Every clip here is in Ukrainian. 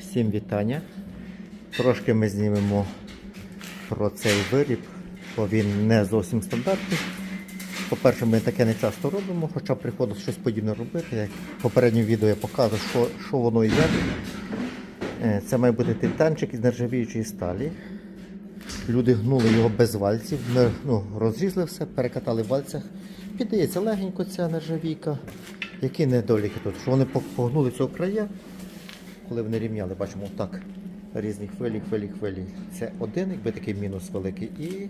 Всім вітання. Трошки ми знімемо про цей виріб, бо він не зовсім стандартний. По-перше, ми таке не часто робимо, хоча приходилось щось подібне робити. Як в попередньому відео я показував, що, що воно і як. Е, Це має бути титанчик із нержавіючої сталі. Люди гнули його без вальців, ми, ну, розрізали все, перекатали в вальцях. Піддається легенько ця нержавійка. Які недоліки тут? Що вони погнули цього края, коли вони рівняли, бачимо так. Різні хвилі, хвилі, хвилі. Це один, якби такий мінус великий. І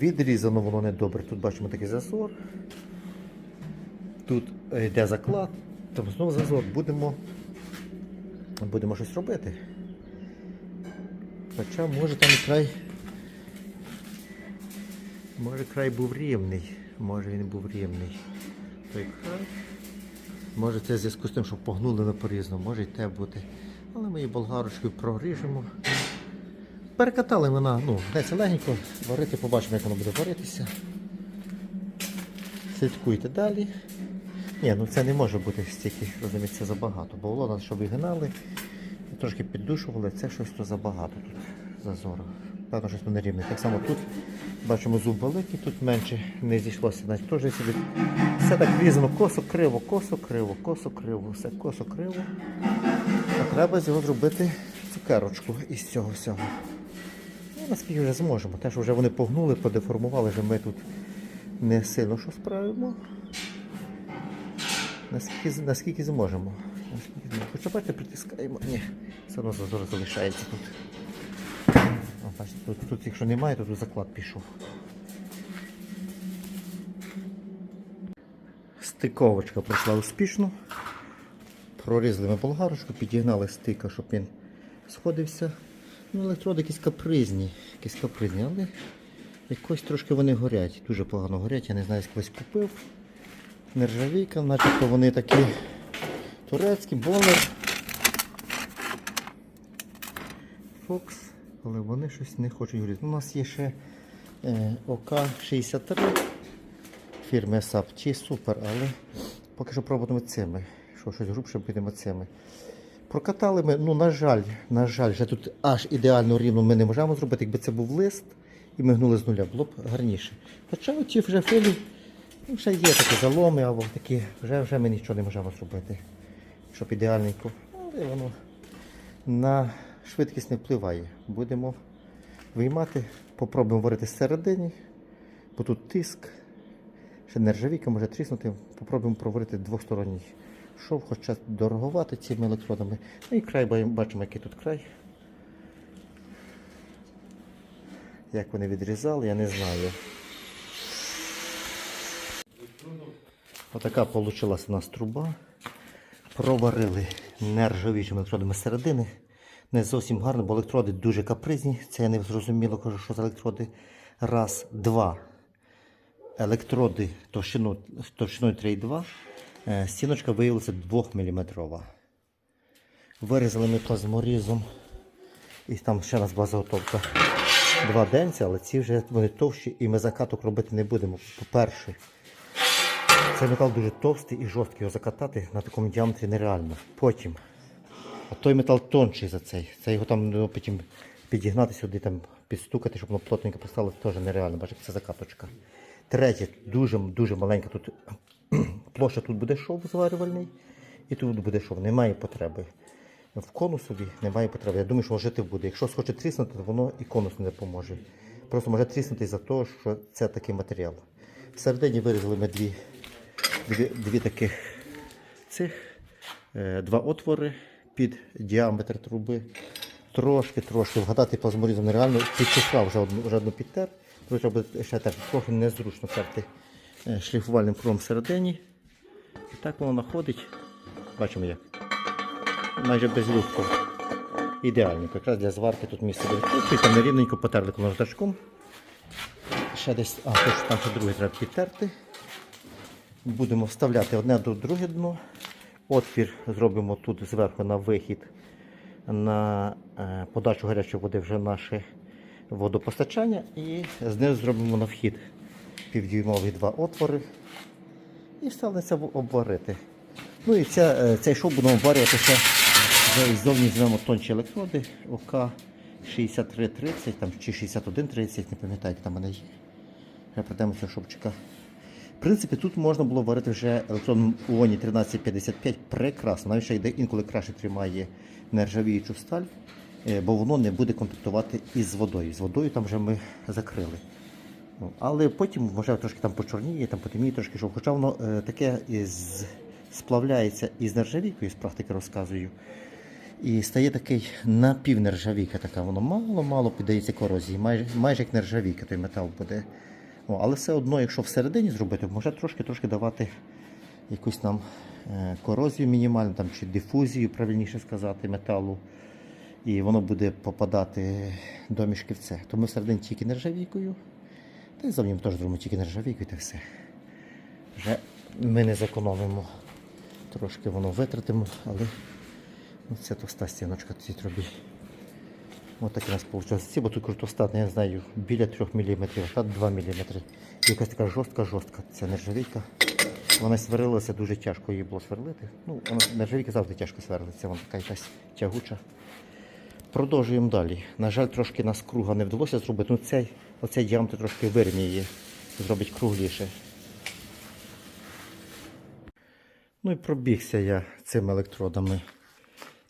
відрізано воно недобре. Тут бачимо такий зазор. Тут йде заклад, там знову зазор. Будемо, будемо щось робити. Хоча може там і край. Може край був рівний. Може він був рівний. Той край. Може це в зв'язку з тим, що погнули на по-різному, може й те бути. Але ми її болгарочкою прогріжемо. Перекатали вона, ну, гнеться легенько, варити, побачимо, як воно буде варитися. Слідкуйте далі. Ні, ну це не може бути стільки, розумієте, це забагато. Бо було нас, що вигинали, трошки піддушували, це щось то забагато тут зазору. Певно, щось не рівне. Так само тут бачимо зуб великий, тут менше не зійшлося. Навіть теж собі. Все так різано, косо, криво, косо, криво, косо, криво, все косо, криво. А треба з його зробити цукерочку із цього всього. Ну, наскільки вже зможемо. Те, що вже вони погнули, подеформували, вже ми тут не сильно що справимо. Наскільки, наскільки зможемо. Наскільки. Хоча бачите, притискаємо. Ні, все одно зазор залишається тут. Бачите, тут, тут якщо немає, то тут заклад пішов. Стиковочка пройшла успішно. Прорізали ми болгарочку, підігнали стика, щоб він сходився. Ну, електроди якісь капризні, якісь капризні, але якось трошки вони горять. Дуже погано горять, я не знаю, колись купив. Нержавійка, начебто вони такі турецькі, болер. Фокс, але вони щось не хочуть горіти. У нас є ще е, ОК-63 фірми SAP, ті супер, але поки що пробуємо цими. Що щось грубше будемо цими. Прокатали ми, ну, на жаль, на жаль, вже тут аж ідеально рівно ми не можемо зробити. Якби це був лист і ми гнули з нуля, було б гарніше. Хоча оті вже филі, ну, ще є такі заломи, або такі, вже, вже ми нічого не можемо зробити. Щоб ідеальненько. Але воно на швидкість не впливає. Будемо виймати, попробуємо варити всередині, бо тут тиск. Ще нержавійка може тріснути. Попробуємо проварити двосторонній шов, хоча дороговати цими електродами. Ну і край бачимо, який тут край. Як вони відрізали, я не знаю. Отака вийшла у нас труба. Проварили нержавіючими електродами середини. Не зовсім гарно, бо електроди дуже капризні. Це я не зрозуміло кажу, що за електроди. Раз, два. Електроди товщиною 3,2. Е, Стіночка виявилася 2 мм. Вирізали ми плазморізом. І там ще була заготовка два денця, але ці вже вони товщі і ми закаток робити не будемо. По-перше, цей метал дуже товстий і жорсткий. Його закатати на такому діаметрі нереально. Потім, а той метал тонший за цей. Це його там ну, потім підігнати сюди, там, підстукати, щоб воно плотненько пристало, теж нереально. Бачите, це закаточка. Третє, дуже дуже маленька тут площа тут буде шов зварювальний, і тут буде шов. Немає потреби. В конусові немає потреби. Я думаю, що жити буде. Якщо схоче тріснути, то воно і конус не допоможе. Просто може тріснути за те, що це такий матеріал. Всередині вирізали ми дві, дві, дві таких цих, е, два отвори під діаметр труби. Трошки, трошки вгадати плазморізом нереально. Підчухав вже одну, вже одну підтер. Треба ще терти. Трохи незручно терти е, шліфувальним кругом всередині. І так воно находить. Бачимо як. Майже без. Ідеально. Якраз для зварки тут місце буде. Там нерівненько потерли наждачком. Ще десь, а, тут там ще друге треба підтерти. Будемо вставляти одне до друге дно. Отвір зробимо тут зверху на вихід на е, подачу гарячої води вже наше водопостачання і знизу зробимо на вхід півдюймові два отвори і в- обварити. Ну і ця, е, цей шов будемо обварювати ще Вже Ззовні візьмемо тонші електроди ОК 6330 там, чи 6130, не пам'ятаю, там мене є. Вже прийдемо цього шопчика. В принципі, тут можна було варити вже електрон УОНі 1355 прекрасно. Навіть ще йде інколи краще тримає нержавіючу сталь, е, бо воно не буде контактувати із водою. З водою там вже ми закрили. Ну, Але потім, може, трошки там почорніє, там потемніє трошки, що хоча воно е, таке із, сплавляється із нержавійкою, з практики розказую. І стає такий напівнержавійка така, воно мало-мало піддається корозії, майже, майже як нержавійка той метал буде. О, але все одно, якщо всередині зробити, може трошки-трошки давати якусь нам е, корозію мінімальну там, чи дифузію, правильніше сказати, металу. І воно буде попадати до мішківце. Тому всередині тільки нержавійкою. Та й зовні теж зробимо тільки нержавійкою та все. Вже ми не зекономимо. Трошки воно витратимо, але ну, це товста стіночка цій трубі. Ось так у нас вийшло. Ці, бо тут крутостат, я не знаю, біля 3 мм, а 2 мм. Якась така жорстка-жорстка. Це нержавійка. Вона сварилася дуже тяжко її було сверлити. Ну, нержавійка завжди тяжко сверлиться, вона така якась тягуча. Продовжуємо далі. На жаль, трошки нас круга не вдалося зробити. Ну, цей, оцей діаметр трошки вирівняє, зробить кругліше. Ну і пробігся я цими електродами.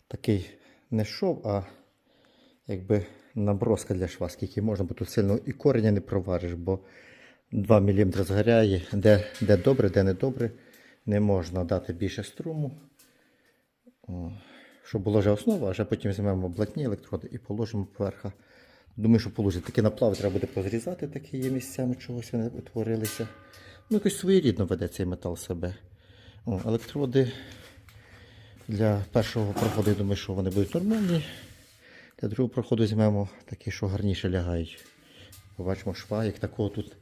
Такий не шов, а якби наброска для шва, скільки можна, бо тут сильно і кореня не провариш, бо 2 мм згоряє, де, де добре, де не добре. Не можна дати більше струму. Щоб була вже основа, а вже потім візьмемо блатні електроди і положимо поверха. Думаю, що положити. Такі наплави треба буде позрізати, такі є місцями чогось вони утворилися. Ну, якось своєрідно веде цей метал себе. О, електроди для першого проходу, я думаю, що вони будуть нормальні. Для другого проходу візьмемо такі, що гарніше лягають. Побачимо шва, як такого тут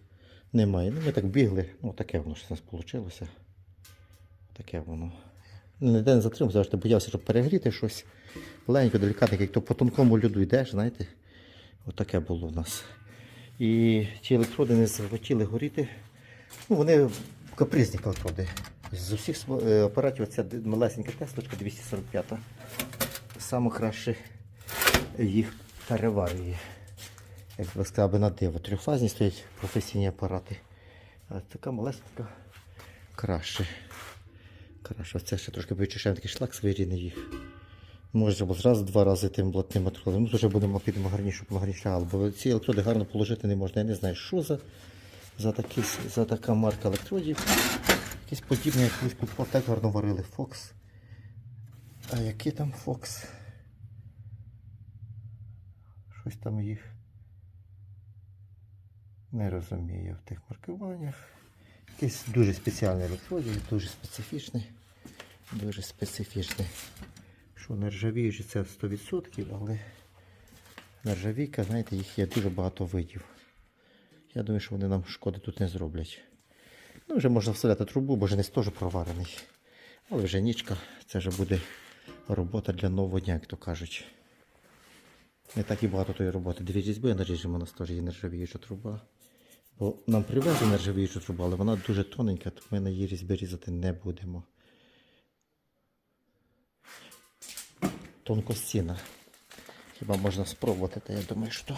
немає. Ну, ми так бігли, ну таке воно ж нас вийшло. Таке воно. Ніде не затримався, завжди боявся, щоб перегріти щось. Легенько, делікатненько, як то по тонкому льоду йдеш, знаєте. Отаке було в нас. І ті електроди не захотіли горіти. Ну, вони капризні електроди. З усіх сво- е, апаратів ця малесенька теслочка 245. Саме краще їх переварює. Як би сказав на диво. Трьохфазні стоять професійні апарати. А така малесенька краще. Краще. Оце ще трошки повичищаємо такий шлак своєрідний їх. Може було зразу два рази тим блатним електродом. Ну, вже будемо підемо гарніше, воно. Бо ці електроди гарно положити не можна. Я не знаю, що за, за, такі, за така марка електродів. Якісь подібні, як колись під так гарно варили Fox. А який там Fox? Щось там їх. Не розумію в тих маркуваннях. Якийсь дуже спеціальний електродів, дуже специфічний. Дуже специфічний. Що нержавіючі це 100%, але нержавійка, знаєте, їх є дуже багато видів. Я думаю, що вони нам шкоди тут не зроблять. Ну, вже можна вставляти трубу, бо женець теж проварений. Але вже нічка, це вже буде робота для нового дня, як то кажуть. Не так і багато тої роботи. Дві різьби наріжемо, у нас теж нержавіюча труба. Бо нам привезли нержавіючу трубу, але вона дуже тоненька, то ми на її різьби різати не будемо. Тонкостіна. Хіба можна спробувати, та я думаю, що.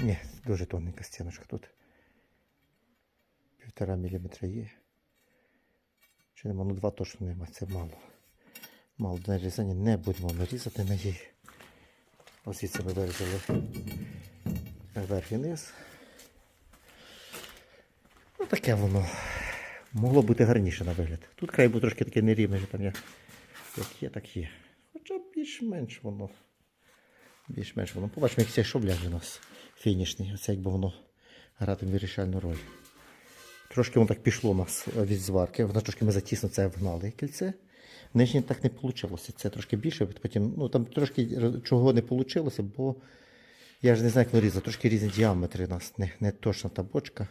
Ні, дуже тоненька стіночка тут. Півтора міліметра є. Чи нема? Ну два точно нема, це мало. Мало нарізання не будемо нарізати на її. Ось звідси ми вирізали вверх і низ. Ну таке воно. Могло бути гарніше на вигляд. Тут край був трошки такий нерівний, там як, як є, так є. Хоча більш-менш воно. Більш-менш воно. Побачимо, як цей шов ляже у нас фінішний. Оце якби воно гратиме вирішальну роль. Трошки воно так пішло у нас від зварки. Воно трошки ми затісно це вгнали кільце. Нижнє так не вийшло. Це трошки більше. Потім, ну там трошки чого не вийшло, бо я ж не знаю, як різати. Трошки різні діаметри у нас. Не, не точна та бочка.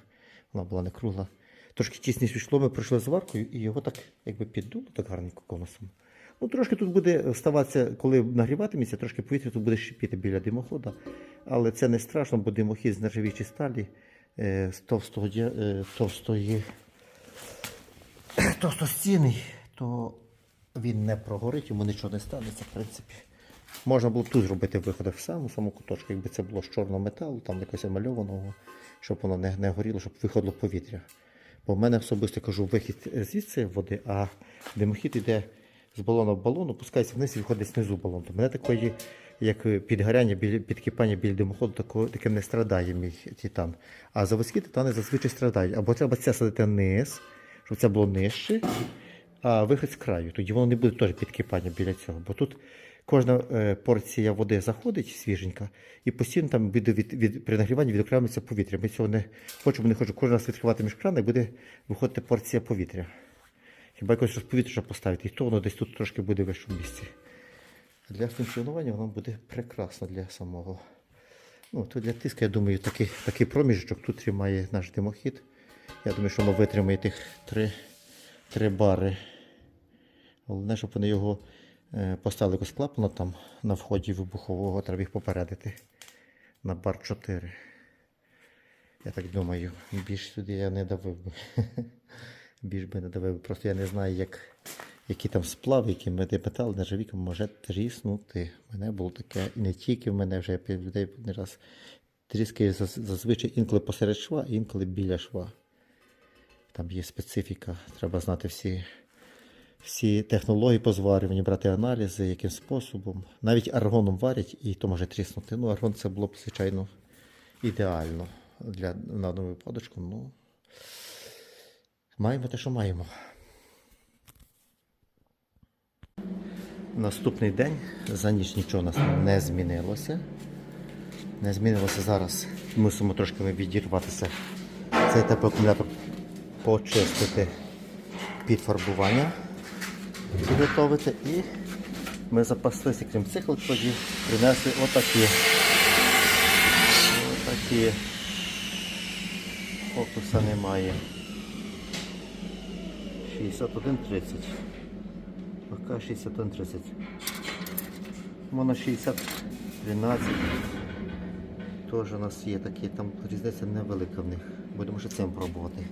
Вона була не кругла. Трошки тісніше пішло, ми пройшли зваркою і його так якби піддуло так гарненько конусом. Ну, трошки тут буде ставатися, коли нагріватиметься, трошки повітря тут буде шипіти біля димохода. Але це не страшно, бо димохід з нержавіючої сталі е, з товстого, е, товстої, товстостінний, то він не прогорить, йому нічого не станеться, в принципі. Можна було б тут зробити виходи в саму саму куточку, якби це було з чорного металу, там якось емальованого, щоб воно не, не горіло, щоб виходило повітря. Бо в мене особисто кажу, вихід звідси води, а димохід йде з балону в балон, опускається вниз і виходить знизу балон. То мене такої, як підгоряння, підкипання біля димоходу, таким не страдає мій титан. А заводські титани зазвичай страдають. Або треба це садити вниз, щоб це було нижче, а вихід з краю. Тоді воно не буде теж підкипання біля цього. Бо тут кожна е, порція води заходить свіженька, і постійно там буде від, від, при нагріванні відокремлюється повітря. Ми цього не хочемо, не хочемо кожен раз відкривати між крана і буде виходити порція повітря. Хіба якось розповітря поставити, і то воно десь тут трошки буде в вищому місці. Для функціонування воно буде прекрасно для самого. Ну, то для тиску, я думаю, такий, такий проміжок тут тримає наш димохід. Я думаю, що воно витримає тих три, три бари. Головне, щоб вони його е, поставили якось клапана там на вході вибухового, треба їх попередити на бар 4. Я так думаю, більш сюди я не давив би. Більш би не давив. Просто я не знаю, як, які там сплави, які метал нержавійка може тріснути. У мене було таке, і не тільки в мене вже я людей не раз тріскає зазвичай інколи посеред шва, інколи біля шва. Там є специфіка, треба знати всі, всі технології по зварюванню, брати аналізи, яким способом. Навіть аргоном варять, і то може тріснути. Ну, аргон це було б, звичайно, ідеально для одному випадочку. Ну, маємо те, що маємо. Наступний день за ніч нічого у нас не змінилося. Не змінилося зараз. Мусимо трошки відірватися. Цей теплоакумулятор почистити під фарбування, підготовити і ми запаслися, крім цих електродів, принесли отакі. Отакі. Фокуса немає. 61.30. Поки 61.30. Воно 60.13. Теж у нас є такі, там різниця невелика в них. Будемо ще цим пробувати.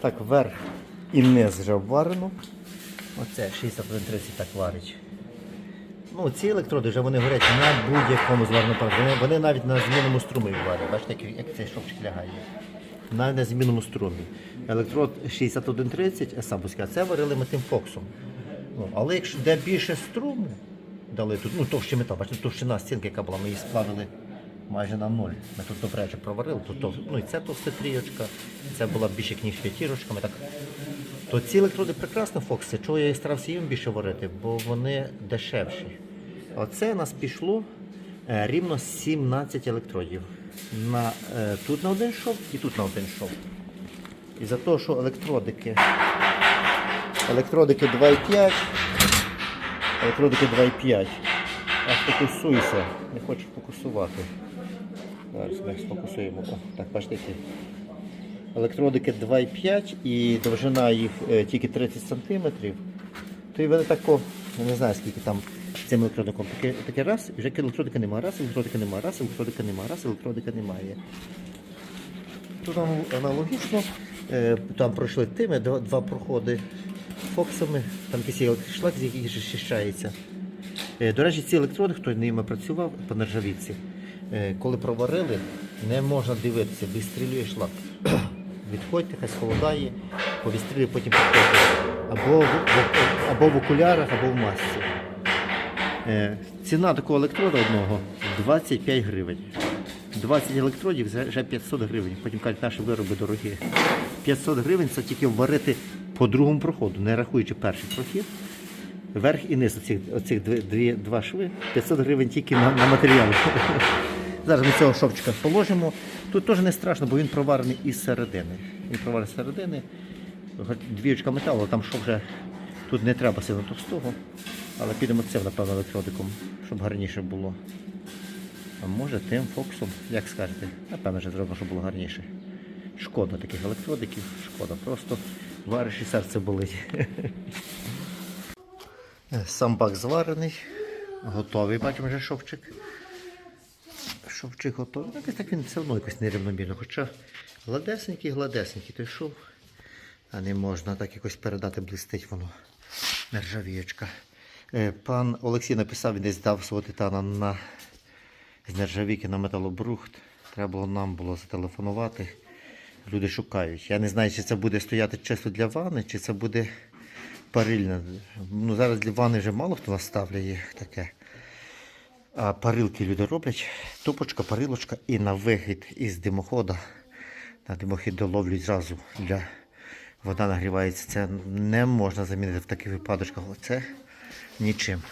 Так, верх і низ вже обварено. Оце 61.30 так варить. Ну, ці електроди вже вони горять на будь-якому зварному апараті. Вони, навіть на змінному струмі варять. Бачите, як, як цей шовчик лягає. Навіть на змінному струмі. Електрод 6130 есамбуська, це варили ми тим фоксом. Ну, але якщо де більше струму, дали тут, ну товщий метал, бачите, товщина стінки, яка була, ми її сплавили майже на ноль. Ми тут добре проварили, тут ну і це трійочка, це була більше ніж п'ятірочка. Ми так то ці електроди прекрасно Фокси. Чого я і старався їм більше варити, бо вони дешевші. Оце у нас пішло е, рівно 17 електродів. На, е, тут на один шов і тут на один шов. І за те, що електродики. Електродики 2,5. Електродики 2,5. Аж фокусуйся. Не хочеш фокусувати. Зараз ми сфокусуємо. О, Так, бачите. Електродики 2,5 і довжина їх е, тільки 30 см. То і вони тако, я не знаю скільки там цим електродиком. Таке, таке раз, вже електродика немає, раз, електродика немає, раз, електродика немає, раз, електродика немає. Тут аналогічно, е, там пройшли тими два, два проходи фоксами, там якийсь є шлак, з який зчищається. Е, До речі, ці електроди, хто ними працював по нержавійці, е, коли проварили, не можна дивитися, вистрілює шлак. Відходьте, хай схолодає, повістрілює, потім підходьте. Або або в окулярах, або в масці. Е, Ціна такого електрода одного 25 гривень. 20 електродів вже 500 гривень. Потім кажуть, наші вироби дорогі. 500 гривень це тільки варити по другому проходу, не рахуючи перший прохід. Верх і низ оцих, оцих дві, два шви, 500 гривень тільки на, на матеріал. Зараз ми цього шовчика положимо. Тут теж не страшно, бо він проварений із середини. Він проварений з середини. Двіючка металу, там шов вже тут не треба сильно товстого. Але підемо цим, напевно, електродиком, щоб гарніше було. А може тим фоксом, як скажете, напевно, вже зробимо, щоб було гарніше. Шкода таких електродиків, шкода. Просто вариш і серце болить. Сам бак зварений, готовий, бачимо вже шовчик. Шовчик готовий. Ну, Якось так він все одно якось нерівномірно. Хоча гладесенький, гладесенький той шов. А не можна так якось передати, блистить воно. Нержавіючка. Е, Пан Олексій написав, він десь дав свого титана на з нержавійки на металобрухт. Треба було нам було зателефонувати. Люди шукають. Я не знаю, чи це буде стояти чисто для ванни, чи це буде парильне. Ну, зараз для ванни вже мало хто наставляє таке. Парилки люди роблять. Тупочка, парилочка і на вихід із димохода. На димохід доловлюють зразу для вода нагрівається. Це не можна замінити в таких випадочках. Оце нічим.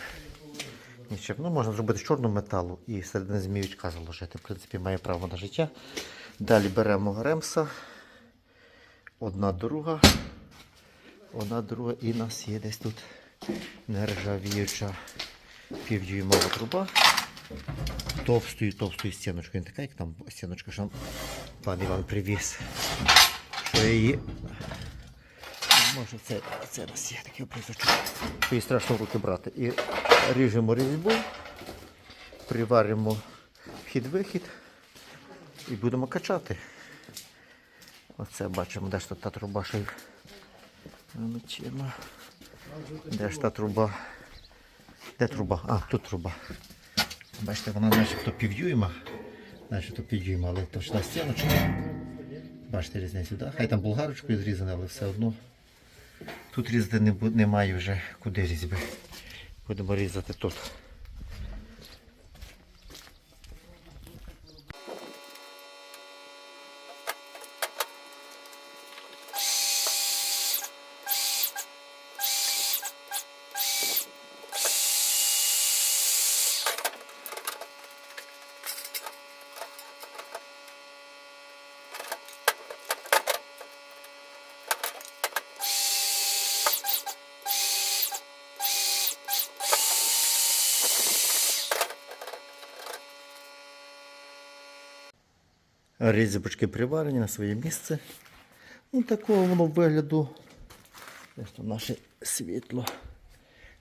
Нічим. Ну, можна зробити з чорного металу і середини зміючка заложити. В принципі, має право на життя. Далі беремо ремса. Одна друга. Одна друга і нас є десь тут нержавіюча півдюймова труба. Товстою, товстою стіночкою. Не така, як там стіночка, що пан Іван привіз. Що її. Може це, це нас є такий обрізочок. Що її страшно в руки брати. І ріжемо різьбу, приваримо вхід-вихід і будемо качати. Оце бачимо, де ж та труба й Де ж та труба? Де труба? А, тут труба. Бачите, вона начебто півдюйма. Начебто півдюйма, але точна стіночка. Бачите різницю, да? Хай там булгарочкою зрізане, але все одно. Тут різати немає вже куди різьби. Будемо різати тут. Різьбочки приварені на своє місце. Ну, такого воно вигляду. Де ж то наше світло.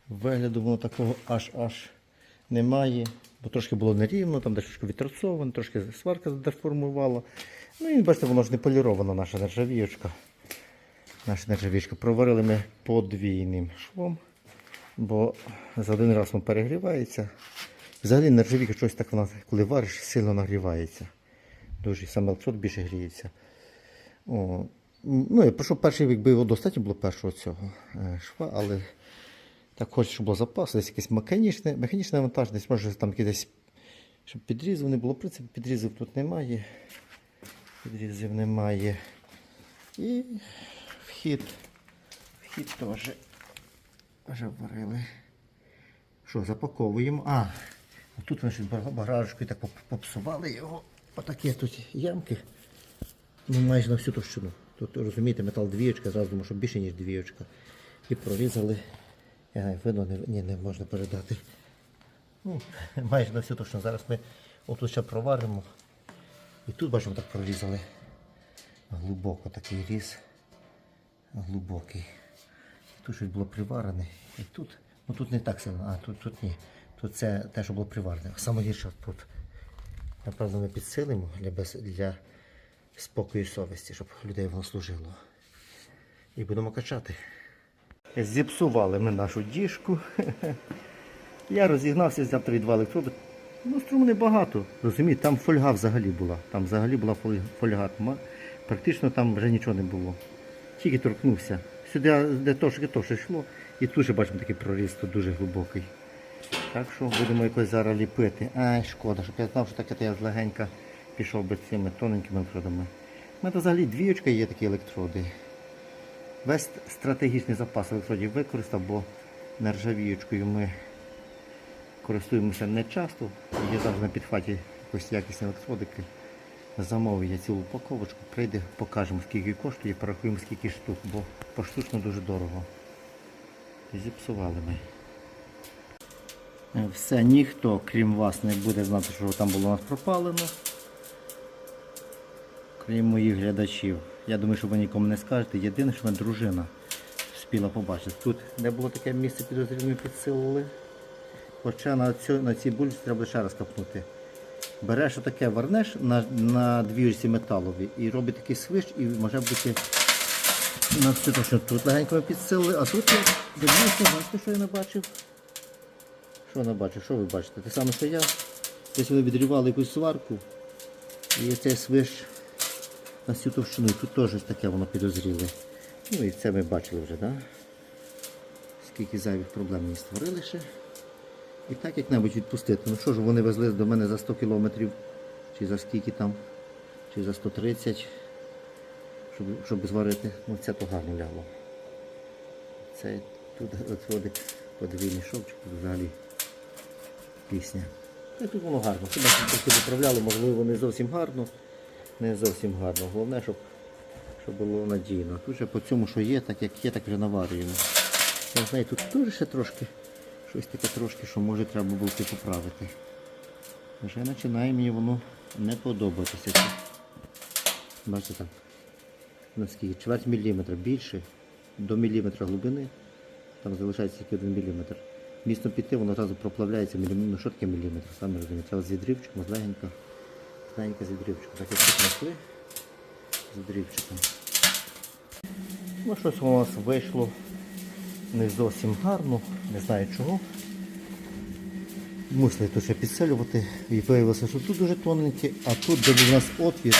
Вигляду воно такого аж аж немає. Бо трошки було нерівно, там трошки відторцовано, трошки сварка деформувала. Ну і бачите, воно ж не полірована наша нержавіючка. Наша нержавіючка. Проварили ми подвійним швом, бо за один раз воно перегрівається. Взагалі нержавійка щось так вона, коли вариш, сильно нагрівається. Дуже саме електрод більше гріється. О, ну, я пройшов перший вік, би його достатньо було першого цього е, шва, але так хочу, щоб було запас, десь якесь механічне, механічне навантаж, може там якийсь, щоб підрізів не було. В принципі, підрізів тут немає. Підрізів немає. І вхід. Вхід теж вже варили. Що, запаковуємо? А, тут ми щось багажечкою так попсували його. Отакі тут ямки. Ну, майже на всю товщину. Тут, розумієте, метал двієчка, зразу думаю, що більше, ніж двієчка. І прорізали. Я видно, не, ні, не можна передати. Ну, майже на всю товщину. Зараз ми отут ще проваримо. І тут бачимо, так прорізали. Глибоко такий різ. Глибокий. Тут щось було приварене. І тут, ну тут не так сильно, а тут, тут ні. Тут це те, що було приварене. Саме гірше тут. Напевно, ми підсилимо для, без, для спокою совісті, щоб людей воно служило. І будемо качати. Зіпсували ми нашу діжку. Я розігнався, взяв три два електроди. Ну, струму небагато. Розумієте, там фольга взагалі була. Там взагалі була фольга. Практично там вже нічого не було. Тільки торкнувся. Сюди, де трошки товше йшло, і тут же бачимо такий проріз тут дуже глибокий. Так що будемо якось зараз ліпити. Ай, шкода, щоб я знав, що таке то я легенько пішов би цими тоненькими електродами. У мене взагалі двіючка є такі електроди. Весь стратегічний запас електродів використав, бо нержавіючкою ми користуємося не часто. Є завжди на підхваті якось якісні електродики. Замовив я цілу упаковочку, прийде, покажемо скільки коштує, порахуємо скільки штук, бо поштучно дуже дорого. Зіпсували ми. Е, Все, ніхто, крім вас, не буде знати, що там було у нас пропалено. Крім моїх глядачів. Я думаю, що ви нікому не скажете. Єдине, що мене дружина спіла побачити. Тут де було таке місце підозріло, підсилили. Хоча на, цю, на цій бульці треба ще раз капнути. Береш отаке, вернеш на, на двірці металові і робить такий свищ, і може бути На всю точно тут легенько підсилили, а тут я дивлюся, бачите, що я набачив? Що набачив? Що ви бачите? Те саме, що я. Десь вони відрівали якусь сварку. І цей свиш на всю товщину. Тут теж таке воно підозріле. Ну і це ми бачили вже. Да? Скільки зайвих проблем мені створили ще. І так як-небудь відпустити. Ну що ж, вони везли до мене за 100 кілометрів, чи за скільки там, чи за 130, щоб, щоб зварити. Ну це то гарно лягло. Це тут відходить подвійний шовчик, взагалі пісня. І тут воно гарно. Хіба трохи виправляли, можливо, вони зовсім гарно, не зовсім гарно. Головне, щоб, щоб було надійно. Тут же по цьому, що є, так як є, так вже наварюємо. Я знаю, тут теж ще трошки, щось таке трошки, що може треба було поправити. Вже починає мені воно не подобатися. Бачите там, наскільки, чверть міліметра більше, до міліметра глибини, там залишається тільки один міліметр. Місто піти, воно одразу проплавляється. Ну що міліметр, самі розумієте. Треба з відрівчиком, з легенько. Так як знайшли, з відрівчиком. Ну щось у нас вийшло не зовсім гарно, не знаю чого. Мусили тут ще підсилювати і виявилося, що тут дуже тоненькі, а тут, де був у нас отвір,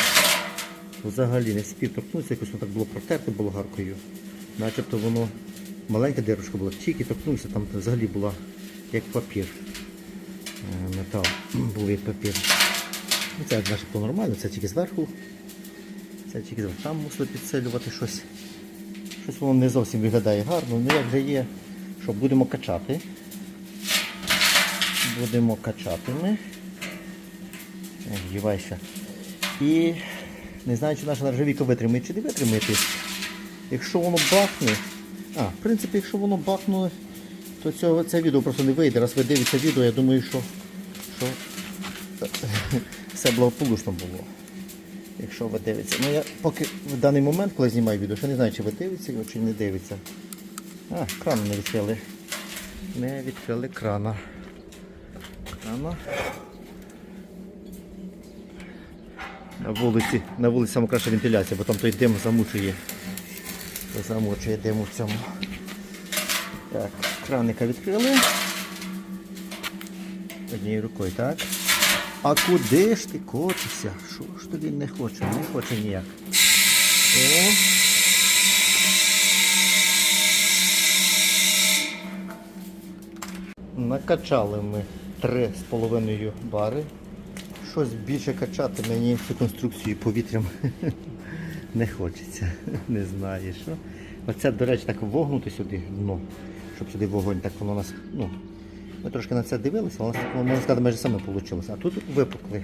взагалі не спів торкнутися, якось воно так було протерте болгаркою. Начебто воно маленька дирочка була, тільки торкнувся, там взагалі була як папір. Е, Метал був як папір. Ну, Це начебто нормально, це тільки зверху. Це тільки зверху. Там мусили підсилювати щось. Щось воно не зовсім виглядає гарно, ну як же є, що будемо качати. Будемо качати ми. Е, Вдівайся. І не знаю, чи наша нержавійка витримає, чи не витримає. Якщо воно бахне, а, в принципі, якщо воно бахнуло, то цього, це відео просто не вийде. Раз ви дивитеся відео, я думаю, що, що все благополучно було. Якщо ви дивитеся. Ну я поки в даний момент, коли знімаю відео, ще не знаю, чи ви дивитеся його, чи не дивиться. А, кран не відкрили. Не відкрили крана. Крана. На вулиці, на вулиці саме краща вентиляція, бо там той дим замучує. Замучує дим у цьому. Так, краника відкрили. Однією рукою, так? А куди ж ти котишся? Що ж тобі не хоче? Не хоче ніяк. О. Накачали ми 3,5 бари. Щось більше качати мені цю конструкцію повітрям не хочеться. Не знаю що. Оце, до речі, так вогнути сюди дно, щоб сюди вогонь, так воно у нас. ну, Ми трошки на це дивилися, воно, можна сказати, майже саме вийшло. А тут випукли.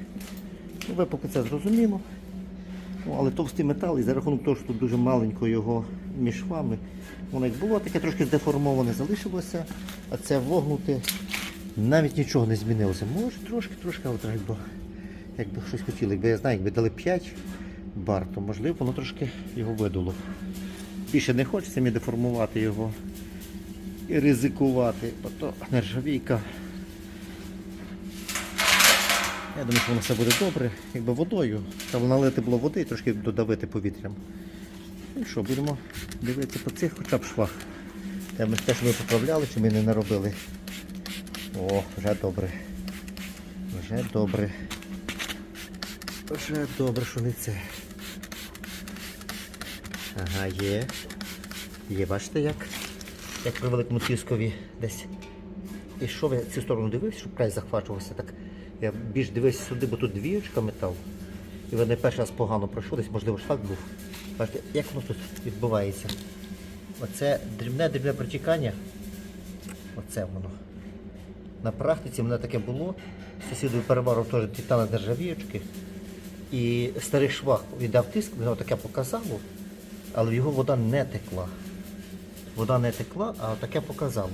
Ну, випукли це зрозуміло. Ну, але товстий метал, і за рахунок того, що тут дуже маленько його між швами, воно як було таке трошки здеформоване, залишилося, а це вогнути навіть нічого не змінилося. Може трошки, трошки, але якби, якби щось хотіли. Якби я знаю, якби дали 5 бар, то можливо воно трошки його видуло. Більше не хочеться мені деформувати його і ризикувати. Ото нержавійка. Я думаю, що воно все буде добре, якби водою. Треба налити було води і трошки додавити повітрям. Ну що, будемо дивитися по цих хоча б швах. Те ми те, що ми поправляли, чи ми не наробили. О, вже добре. Вже добре. Вже добре, що не це. Ага, є. Є, бачите як? Як при великому тискові десь. І що ви цю сторону дивився, щоб край захвачувався так. Я більш дивився сюди, бо тут двіючка метал. І вони перший раз погано пройшов, десь можливо швак був. Бачите, як воно тут відбувається? Оце дрібне-дрібне протікання. Оце воно. На практиці мене таке було. Сусідові переварив теж титана нержавіючки. І старий швах віддав тиск, воно таке показало, але в його вода не текла. Вода не текла, а таке показало.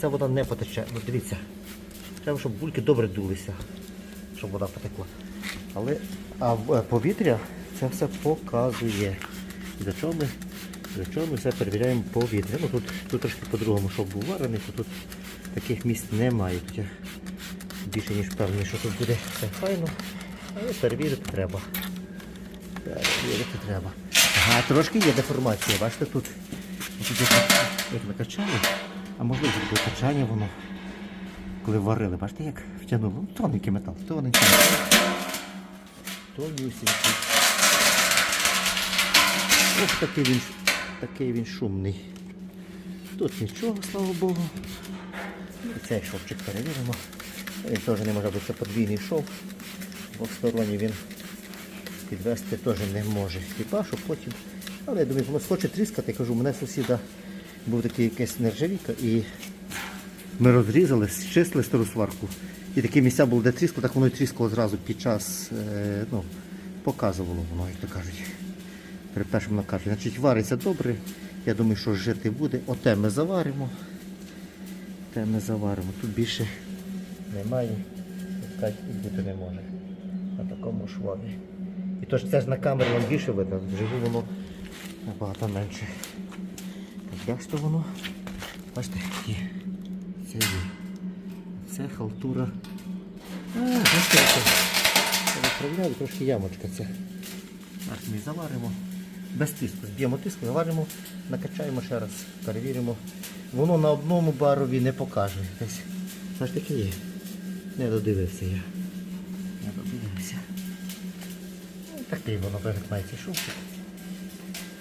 Ця вода не потече. Ну дивіться, треба, щоб бульки добре дулися, щоб вода потекла. Але а е, повітря це все показує. До чого ми, до чого ми все перевіряємо повітря. Ну тут, тут трошки по-другому, щоб був варений, то тут таких місць немає. Тут я більше ніж певний, що тут буде все файно. Але перевірити треба. Перевірити треба. Ага, трошки є деформація, бачите тут. Тут як, накачали, а можливо було качання воно. Коли варили, бачите, як втягнуло. Ну, тоненький метал, тоненький. Тонюсінький. Ось такий він, такий він шумний. Тут нічого, слава Богу. І цей шовчик перевіримо. Він теж не може бути подвійний шов. Двосторонній він підвести теж не може. Хіба що потім. Але я думаю, воно схоче тріскати, кажу, у мене сусіда був такий якийсь нержавійка і ми розрізали, зчистили стару сварку. І такі місця були, де тріскало, так воно і тріскало зразу під час, е, ну, показувало воно, як то кажуть. При першому накажу. Значить, вариться добре. Я думаю, що жити буде. Оте ми заваримо. Те ми заваримо. Тут більше немає. Пускать і бути не може. На такому швабі. І то це ж на камері вам більше видно, вживу воно набагато менше. Так, то воно? Бачите, є. Це є. Це халтура. А, бачите, це виправляю, трошки ямочка це. Так, ми заваримо. Без тиску. Зб'ємо тиску, заваримо, накачаємо ще раз, перевіримо. Воно на одному барові не покаже. Все ж таки є. Не додивився я. Такий воно виглядає цей шовчик.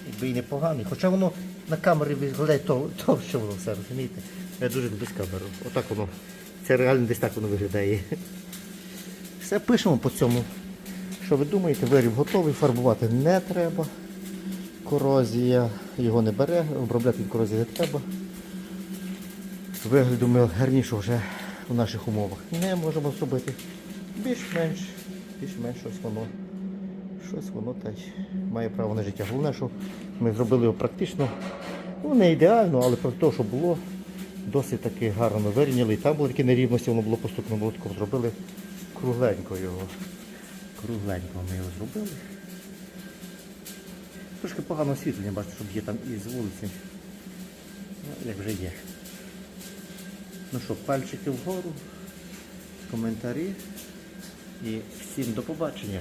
Якби і непоганий. Хоча воно на камері виглядає то, то що воно все, розумієте? Я дуже близько беру. Отак воно. Це реально десь так воно виглядає. Все пишемо по цьому. Що ви думаєте, виріб готовий, фарбувати не треба. Корозія його не бере, обробляти від не треба. Вигляду ми гарніше вже в наших умовах не можемо зробити. Більш-менш, більш-менш щось воно. Щось воно та має право на життя. Головне, що ми зробили його практично, ну не ідеально, але про те, що було, досить таки гарно вирівняли. І там були такі нерівності, воно було поступно, було тако зробили кругленько його. Кругленько ми його зробили. Трошки погано освітлення, бачите, щоб є там і з вулиці. Ну, як вже є. Ну що, пальчики вгору, коментарі і всім до побачення.